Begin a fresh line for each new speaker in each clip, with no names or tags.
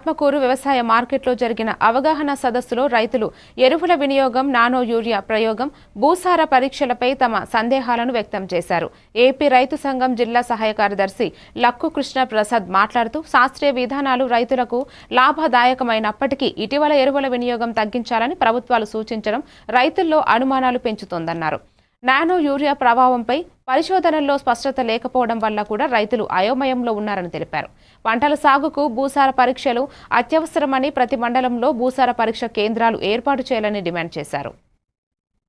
ఆత్మకూరు వ్యవసాయ మార్కెట్లో జరిగిన అవగాహన సదస్సులో రైతులు ఎరువుల వినియోగం నానో యూరియా ప్రయోగం భూసార పరీక్షలపై తమ సందేహాలను వ్యక్తం చేశారు. ఏపీ రైతు సంఘం జిల్లా సహాయ కార్యదర్శి లక్కు కృష్ణ ప్రసాద్ మాట్లాడుతూ శాస్త్రీయ విధానాలు రైతులకు లాభదాయకమైనప్పటికీ ఇటీవల ఎరువుల వినియోగం తగ్గించాలని ప్రభుత్వాలు సూచించడం రైతుల్లో అనుమానాలు పెంచుతోందన్నారు. నానో యూరియా ప్రభావంపై పరిశోధనల్లో స్పష్టత లేకపోవడం వల్ల కూడా రైతులు అయోమయంలో ఉన్నారని తెలిపారు పంటల సాగుకు భూసార పరీక్షలు అత్యవసరమని ప్రతి మండలంలో భూసార పరీక్ష కేంద్రాలు ఏర్పాటు చేయాలని డిమాండ్ చేశారు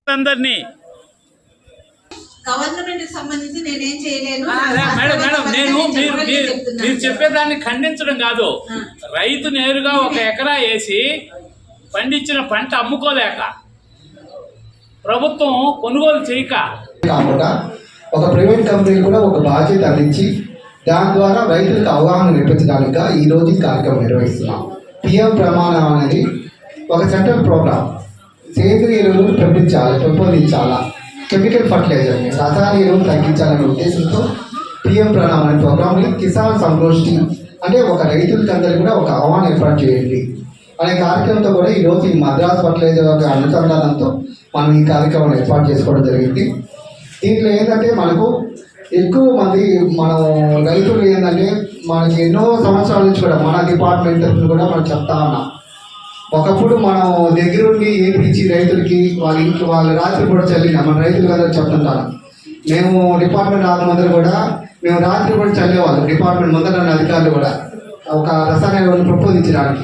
అందరినీ
గవర్నమెంట్ సంబంధించి నేనేం చేయలేను
ఆ,
నా
మేడం మేడం
శాస్త్రవేత్త
నేను
వరకే
మీరు
చెప్పమని
మీరు
చెప్తున్నాను.
మీరు చెప్పేదాన్ని ఖండించడం కాదు
ఆ.
రైతు నేరుగా ఒక ఎకరా వేసి పండించిన పంట అమ్ముకోలేక ప్రభుత్వం కొనుగోలు చేయక.
కాకుండా ఒక ప్రైవేట్ కంపెనీ కూడా ఒక బాధ్యత అందించి దాని ద్వారా రైతులకు అవగాహన నిర్మించడానికి ఈ రోజు కార్యక్రమం నిర్వహిస్తున్నాం. పిఎం ప్రమాణం అనేది ఒక సెంట్రల్ ప్రోగ్రామ్ సేంద్రియ ఎరువులను పెంపించాలి పెంపొందించాలా? కెమికల్ ఫర్టిలైజర్ రసాయన ఎరువులు తగ్గించాలనే ఉద్దేశంతో పిఎం ప్రణామ్ అనే ప్రోగ్రామ్ని కిసాన్ సంగోష్ఠి అంటే ఒక రైతులకి అందరికీ కూడా ఒక ఆహ్వానం ఏర్పాటు చేయండి. అనే కార్యక్రమంతో కూడా ఈరోజు ఈ మద్రాస్ ఫర్టిలైజర్ అనుసంధానంతో మనం ఈ కార్యక్రమాన్ని ఏర్పాటు చేసుకోవడం జరిగింది. దీంట్లో ఏంటంటే మనకు ఎక్కువ మంది మనం రైతులు ఏంటంటే మనకి ఎన్నో సంవత్సరాల నుంచి కూడా మన డిపార్ట్మెంట్ కూడా మనం చెప్తా ఉన్నాం. ఒకప్పుడు మనం దగ్గరుండి ఏపించి రైతులకి వాళ్ళ ఇంట్లో వాళ్ళ రాత్రి కూడా చల్లినా మన రైతులు కదా చెప్తుంటాను మేము డిపార్ట్మెంట్ రాక ముందర కూడా మేము రాత్రి కూడా చల్లేవాళ్ళం. డిపార్ట్మెంట్ ముందర అధికారులు కూడా ఒక రసాయన ఎరువులను ప్రపోజించడానికి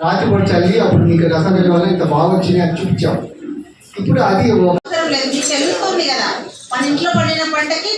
రాత్రి కూడా చల్లి అప్పుడు నీకు రసం ఎరువులు వల్ల ఇంత బాగా వచ్చింది అని చూపించావు. ఇప్పుడు అది ఒక
కదా. మన ఇంట్లో పండిన పంటకి